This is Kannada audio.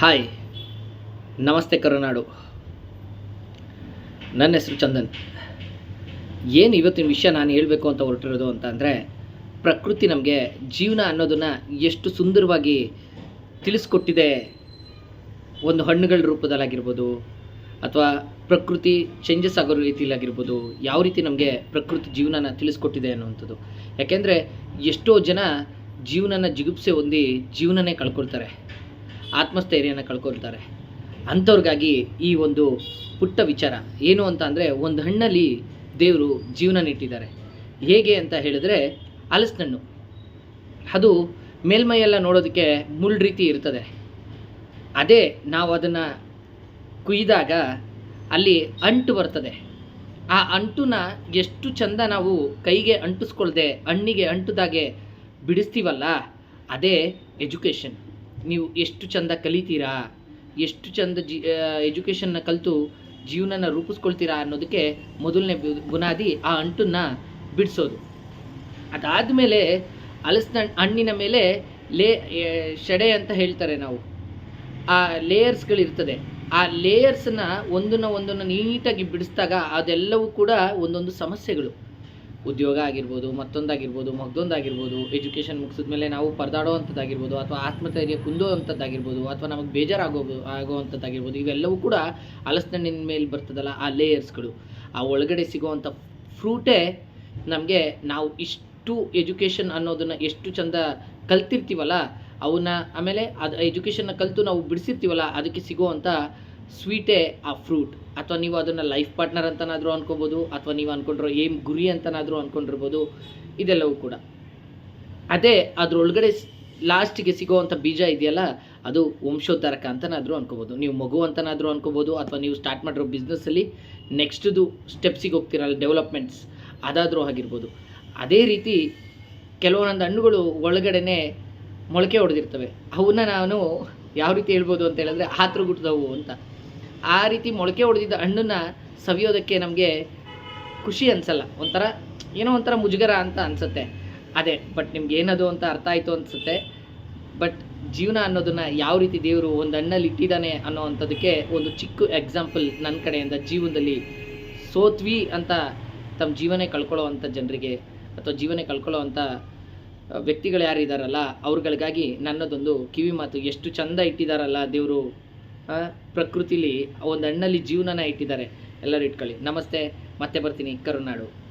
ಹಾಯ್. ನಮಸ್ತೆ ಕರುನಾಡು. ನನ್ನ ಹೆಸರು ಚಂದನ್. ಏನು ಇವತ್ತಿನ ವಿಷಯ ನಾನು ಹೇಳಬೇಕು ಅಂತ ಹೊರಟಿರೋದು ಅಂತ ಅಂದರೆ, ಪ್ರಕೃತಿ ನಮಗೆ ಜೀವನ ಅನ್ನೋದನ್ನು ಎಷ್ಟು ಸುಂದರವಾಗಿ ತಿಳಿಸ್ಕೊಟ್ಟಿದೆ ಒಂದು ಹಣ್ಣುಗಳ ರೂಪದಲ್ಲಾಗಿರ್ಬೋದು, ಅಥವಾ ಪ್ರಕೃತಿ ಚೇಂಜಸ್ ಆಗೋ ರೀತಿಯಲ್ಲಾಗಿರ್ಬೋದು ಯಾವ ರೀತಿ ನಮಗೆ ಪ್ರಕೃತಿ ಜೀವನನ ತಿಳಿಸ್ಕೊಟ್ಟಿದೆ ಅನ್ನುವಂಥದ್ದು. ಯಾಕೆಂದರೆ, ಎಷ್ಟೋ ಜನ ಜೀವನನ ಜಿಗುಪ್ಸೆ ಹೊಂದಿ ಜೀವನನೇ ಕಳ್ಕೊಳ್ತಾರೆ. ಆತ್ಮಸ್ಥೈರ್ಯನ ಕಳ್ಕೊಳ್ತಾರೆ. ಅಂಥವ್ರಿಗಾಗಿ ಈ ಒಂದು ಪುಟ್ಟ ವಿಚಾರ ಏನು ಅಂತ ಅಂದರೆ ಒಂದು ಹಣ್ಣಲ್ಲಿ ದೇವರು ಜೀವನ ಇಟ್ಟಿದ್ದಾರೆ. ಹೇಗೆ ಅಂತ ಹೇಳಿದ್ರೆ ಹಲಸಿನಣ್ಣು ಅದು ಮೇಲ್ಮೈಯೆಲ್ಲ ನೋಡೋದಕ್ಕೆ ಮುಳ್ಳು ರೀತಿ ಇರ್ತದೆ. ಅದೇ ನಾವು ಅದನ್ನು ಕುಯ್ದಾಗ ಅಲ್ಲಿ ಅಂಟು ಬರ್ತದೆ. ಆ ಅಂಟುನ ಎಷ್ಟು ಚಂದ ನಾವು ಕೈಗೆ ಅಂಟಿಸ್ಕೊಳ್ದೆ, ಹಣ್ಣಿಗೆ ಅಂಟುದಾಗೆ ಬಿಡಿಸ್ತೀವಲ್ಲ, ಅದೇ ಎಜುಕೇಷನ್ ನೀವು ಎಷ್ಟು ಚಂದ ಕಲಿತೀರಾ, ಎಷ್ಟು ಚಂದ ಜಿ ಎಜುಕೇಷನ್ನ ಕಲಿತು ಜೀವನನ ರೂಪಿಸ್ಕೊಳ್ತೀರಾ ಅನ್ನೋದಕ್ಕೆ ಮೊದಲನೇ ಬುನಾದಿ ಆ ಅಂಟನ್ನು ಬಿಡಿಸೋದು. ಅದಾದಮೇಲೆ ಹಲಸಿನ ಹಣ್ಣಿನ ಮೇಲೆ ಲೇ ಶೆಡೆ ಅಂತ ಹೇಳ್ತಾರೆ ನಾವು. ಆ ಲೇಯರ್ಸ್ಗಳಿರ್ತದೆ. ಆ ಲೇಯರ್ಸನ್ನ ಒಂದನ್ನ ಒಂದನ್ನು ನೀಟಾಗಿ ಬಿಡಿಸಿದಾಗ ಅದೆಲ್ಲವೂ ಕೂಡ ಒಂದೊಂದು ಸಮಸ್ಯೆಗಳು. ಉದ್ಯೋಗ ಆಗಿರ್ಬೋದು, ಮತ್ತೊಂದಾಗಿರ್ಬೋದು, ಮಗ್ದೊಂದಾಗಿರ್ಬೋದು ಎಜುಕೇಷನ್ ಮುಗಿಸಿದ ಮೇಲೆ ನಾವು ಪರದಾಡೋ ಅಂಥದ್ದಾಗಿರ್ಬೋದು ಅಥವಾ ಆತ್ಮಧೈರ್ಯ ಕುಂದೋ ಅಂಥದ್ದಾಗಿರ್ಬೋದು ಅಥವಾ ನಮಗೆ ಬೇಜಾರಾಗೋ, ಆಗೋವಂಥದ್ದಾಗಿರ್ಬೋದು ಇವೆಲ್ಲವೂ ಕೂಡ ಹಲಸಿನಣ್ಣಿನ ಮೇಲೆ ಬರ್ತದಲ್ಲ ಆ ಲೇಯರ್ಸ್ಗಳು ಆ ಒಳಗಡೆ ಸಿಗೋವಂಥ ಫ್ರೂಟೇ ನಮಗೆ ನಾವು ಇಷ್ಟು ಎಜುಕೇಷನ್ ಅನ್ನೋದನ್ನು ಎಷ್ಟು ಚಂದ ಕಲ್ತಿರ್ತೀವಲ್ಲ, ಅವನ್ನ ಆಮೇಲೆ ಅದು ಎಜುಕೇಷನ್ನ ಕಲಿತು ನಾವು ಬಿಡಿಸಿರ್ತೀವಲ್ಲ, ಅದಕ್ಕೆ ಸಿಗುವಂಥ ಸ್ವೀಟೇ ಆ ಫ್ರೂಟ್. ಅಥವಾ ನೀವು ಅದನ್ನು ಲೈಫ್ ಪಾರ್ಟ್ನರ್ ಅಂತನಾದರೂ ಅಂದ್ಕೋಬೋದು ಅಥವಾ ನೀವು ಅಂದ್ಕೊಂಡಿರೋ ಏಮ್ ಗುರಿ ಅಂತನಾದರೂ ಅಂದ್ಕೊಂಡಿರ್ಬೋದು ಇದೆಲ್ಲವೂ ಕೂಡ. ಅದೇ ಅದರೊಳಗಡೆ ಲಾಸ್ಟಿಗೆ ಸಿಗೋವಂಥ ಬೀಜ ಇದೆಯಲ್ಲ, ಅದು ವಂಶೋದ್ಧಾರಕ ಅಂತನಾದರೂ ಅನ್ಕೋಬೋದು. ನೀವು ಮಗು ಅಂತನಾದರೂ ಅನ್ಕೋಬೋದು, ಅಥವಾ ನೀವು ಸ್ಟಾರ್ಟ್ ಮಾಡಿರೋ ಬಿಸ್ನೆಸ್ಸಲ್ಲಿ ನೆಕ್ಸ್ಟ್ದು ಸ್ಟೆಪ್ಸಿಗೆ ಹೋಗ್ತಿರಲ್ಲ ಡೆವಲಪ್ಮೆಂಟ್ಸ್ ಅದಾದರೂ ಆಗಿರ್ಬೋದು. ಅದೇ ರೀತಿ ಕೆಲವೊಂದು ಹಣ್ಣುಗಳು ಒಳಗಡೆನೆ ಮೊಳಕೆ ಹೊಡೆದಿರ್ತವೆ. ಅವನ್ನ ನಾನು ಯಾವ ರೀತಿ ಹೇಳ್ಬೋದು ಅಂತ ಹೇಳಿದ್ರೆ ಹಾತ್ರ ಗುಟ್ಟದವು ಅಂತ. ಆ ರೀತಿ ಮೊಳಕೆ ಹೊಡೆದಿದ್ದ ಹಣ್ಣನ್ನು ಸವಿಯೋದಕ್ಕೆ ನಮಗೆ ಖುಷಿ ಅನ್ಸಲ್ಲ. ಒಂಥರ ಏನೋ ಒಂಥರ ಮುಜುಗರ ಅಂತ ಅನ್ಸುತ್ತೆ. ಅದೇ ಬಟ್ ನಿಮ್ಗೆ ಏನದು ಅಂತ ಅರ್ಥ ಆಯಿತು ಅನ್ಸುತ್ತೆ. ಬಟ್ ಜೀವನ ಅನ್ನೋದನ್ನ ಯಾವ ರೀತಿ ದೇವರು ಒಂದು ಹಣ್ಣಲ್ಲಿ ಇಟ್ಟಿದ್ದಾನೆ ಅನ್ನೋ ಒಂದು ಚಿಕ್ಕ ಎಕ್ಸಾಂಪಲ್ ನನ್ನ ಕಡೆಯಿಂದ ಜೀವನದಲ್ಲಿ ಸೋತ್ವಿ ಅಂತ ತಮ್ಮ ಜೀವನ ಕಳ್ಕೊಳ್ಳೋ ಅಂಥ ಜನರಿಗೆ ಅಥವಾ ಜೀವನ ಕಳ್ಕೊಳ್ಳೋ ಅಂಥ ವ್ಯಕ್ತಿಗಳು ಯಾರಿದ್ದಾರಲ್ಲ ಅವ್ರಗಳಿಗಾಗಿ ನನ್ನದೊಂದು ಕಿವಿ ಮಾತು, ಎಷ್ಟು ಚಂದ ಇಟ್ಟಿದ್ದಾರಲ್ಲ ದೇವರು ಪ್ರಕೃತಿಲಿ ಒಂದು ಹಣ್ಣಲ್ಲಿ ಜೀವನನ ಇಟ್ಟಿದ್ದಾರೆ. ಎಲ್ಲರೂ ಇಟ್ಕೊಳ್ಳಿ. ನಮಸ್ತೆ. ಮತ್ತೆ ಬರ್ತೀನಿ. ಕರುನಾಡು.